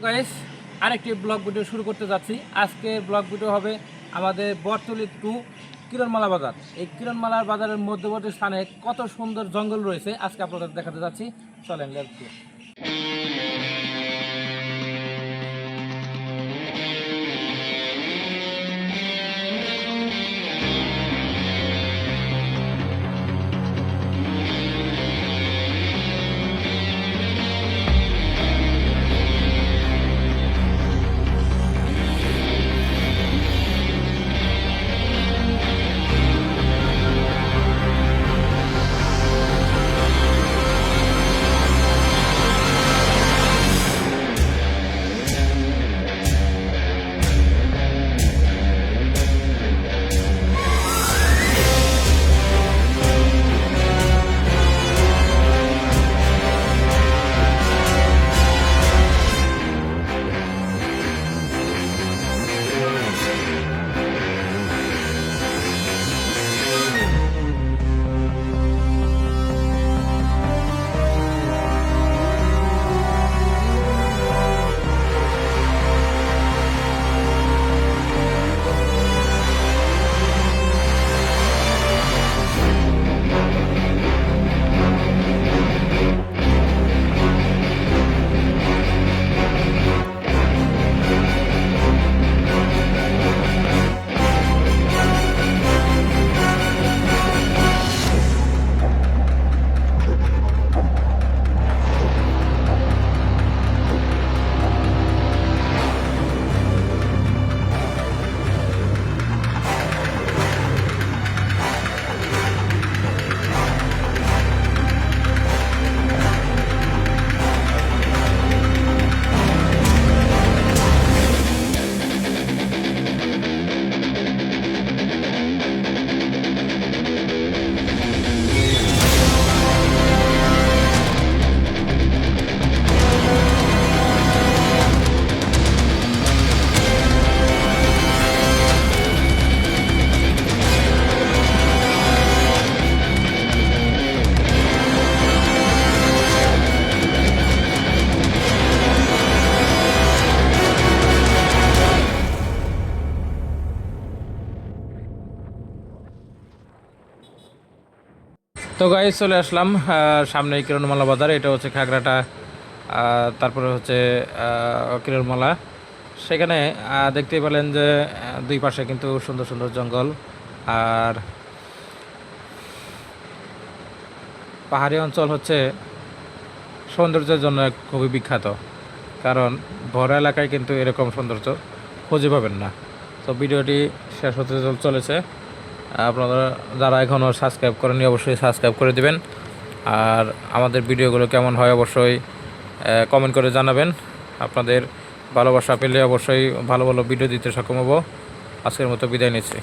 Guys আরেকটি blog video শুরু করতে যাচ্ছি। আজকে ব্লগ ভিডিও হবে আমাদের বটতলি টু কিরণমালা বাজার। এই কিরণমালার বাজারের মধ্যবর্তী স্থানে কত সুন্দর জঙ্গল রয়েছে, আজকে আপনাদের দেখাতে যাচ্ছি। চলেন লেটস তো গাই চলে আসলাম সামনে কিরণমালা বাজার। এটা হচ্ছে খাগড়াটা তারপরে হচ্ছে কিরণমালা। সেখানে আহ, দেখতেই পেলেন যে দুই পাশে কিন্তু সুন্দর সুন্দর জঙ্গল আর পাহাড়ি অঞ্চল হচ্ছে সৌন্দর্যের জন্য খুবই বিখ্যাত কারণ ভরা এলাকায় কিন্তু এরকম সৌন্দর্য খুঁজে পাবেন না। তো ভিডিওটি শেষ হতে চলেছে। আপনারা যারা এখনও সাবস্ক্রাইব করেনি অবশ্যই সাবস্ক্রাইব করে দিবেন। আর আমাদের ভিডিওগুলো কেমন হয় অবশ্যই কমেন্ট করে জানাবেন। আপনাদের ভালোবাসা পেলে অবশ্যই ভালো ভালো ভিডিও দিতে সক্ষম হব। আজকের মতো বিদায় নিচ্ছি।